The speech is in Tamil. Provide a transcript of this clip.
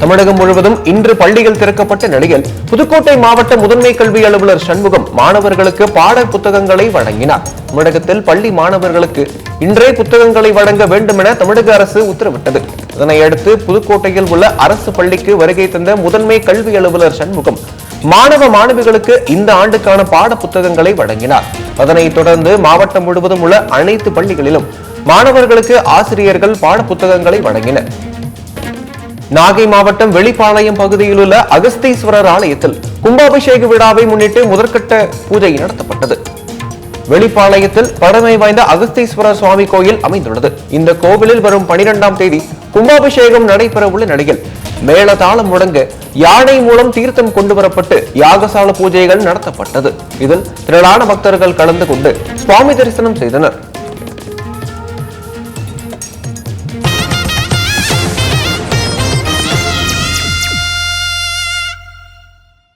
தமிழகம் முழுவதும் இன்று பள்ளிகள் திறக்கப்பட்ட நிலையில் புதுக்கோட்டை மாவட்ட முதன்மை கல்வி அலுவலர் சண்முகம் மாணவர்களுக்கு பாட புத்தகங்களை வழங்கினார். தமிழகத்தில் பள்ளி மாணவர்களுக்கு இன்றே புத்தகங்களை வழங்க வேண்டும் என தமிழக அரசு உத்தரவிட்டது. இதனையடுத்து புதுக்கோட்டையில் உள்ள அரசு பள்ளிக்கு வருகை தந்த முதன்மை கல்வி அலுவலர் சண்முகம் மாணவ மாணவிகளுக்கு இந்த ஆண்டுக்கான பாட புத்தகங்களை வழங்கினார். அதனைத் தொடர்ந்து மாவட்டம் முழுவதும் உள்ள அனைத்து பள்ளிகளிலும் மாணவர்களுக்கு ஆசிரியர்கள் பாட புத்தகங்களை வழங்கினர். நாகை மாவட்டம் வெளிப்பாளையம் பகுதியில் உள்ள அகஸ்தீஸ்வரர் ஆலயத்தில் கும்பாபிஷேக விழாவை முன்னிட்டு முதற்கட்ட பூஜை நடத்தப்பட்டது. வெளிப்பாளையத்தில் பழமை வாய்ந்த அகஸ்தீஸ்வரர் சுவாமி கோயில் அமைந்துள்ளது. இந்த கோவிலில் வரும் பனிரெண்டாம் தேதி கும்பாபிஷேகம் நடைபெற உள்ள நிலையில் மேளதாளம் முடங்க யானை மூலம் தீர்த்தம் கொண்டு வரப்பட்டு யாகசால பூஜைகள் நடத்தப்பட்டது. இதில் திரளான பக்தர்கள் கலந்து கொண்டு சுவாமி தரிசனம் செய்தனர்.